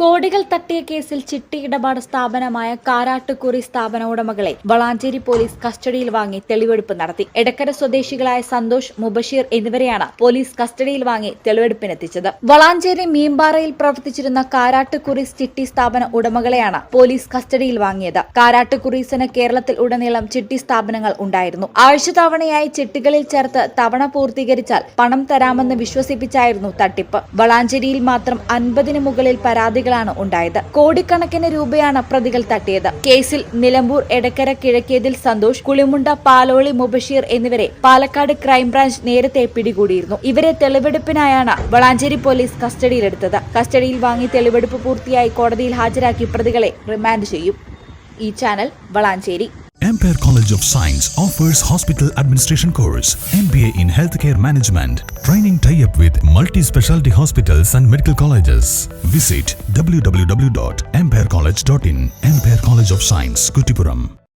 കോടികൾ തട്ടിയ കേസിൽ ചിട്ടി ഇടപാട് സ്ഥാപനമായ കാരാട്ടുകുറി സ്ഥാപന ഉടമകളെ വളാഞ്ചേരി പോലീസ് കസ്റ്റഡിയിൽ വാങ്ങി തെളിവെടുപ്പ് നടത്തി. എടക്കര സ്വദേശികളായ സന്തോഷ് മുബഷീർ എന്നിവരെയാണ് പോലീസ് കസ്റ്റഡിയിൽ വാങ്ങി തെളിവെടുപ്പിനെത്തിച്ചത്. വളാഞ്ചേരി മീമ്പാറയിൽ പ്രവർത്തിച്ചിരുന്ന കാരാട്ടുകുറി ചിട്ടി സ്ഥാപന ഉടമകളെയാണ് പോലീസ് കസ്റ്റഡിയിൽ വാങ്ങിയത്. കാരാട്ടുകുറീസിന് കേരളത്തിൽ ഉടനീളം ചിട്ടി സ്ഥാപനങ്ങൾ ഉണ്ടായിരുന്നു. ആഴ്ച തവണയായി ചിട്ടികളിൽ ചേർത്ത് തവണ പൂർത്തീകരിച്ചാൽ പണം തരാമെന്ന് വിശ്വസിപ്പിച്ചായിരുന്നു തട്ടിപ്പ്. വളാഞ്ചേരിയിൽ മാത്രം അൻപതിന് മുകളിൽ പരാതികളാണ് ഉണ്ടായത്. കോടിക്കണക്കിന് രൂപയാണ് പ്രതികൾ തട്ടിയത്. കേസിൽ നിലമ്പൂർ എടക്കര കിഴക്കേതിൽ സന്തോഷ് കുളിമുണ്ട പാലോളി മുബഷീർ എന്നിവരെ പാലക്കാട് ക്രൈംബ്രാഞ്ച് നേരത്തെ പിടികൂടിയിരുന്നു. ഇവരെ തെളിവെടുപ്പിനായാണ് വളാഞ്ചേരി പോലീസ് കസ്റ്റഡിയിലെടുത്തത്. കസ്റ്റഡിയിൽ വാങ്ങി തെളിവെടുപ്പ് പൂർത്തിയായി കോടതിയിൽ ഹാജരാക്കി പ്രതികളെ റിമാൻഡ് ചെയ്യും. ഈ channel Valanchery. Ampere College of Science offers hospital administration course, MBA in healthcare management, training tie-up with multi-specialty hospitals and medical colleges. Visit www.amperecollege.in. Ampere College of Science, Kutipuram.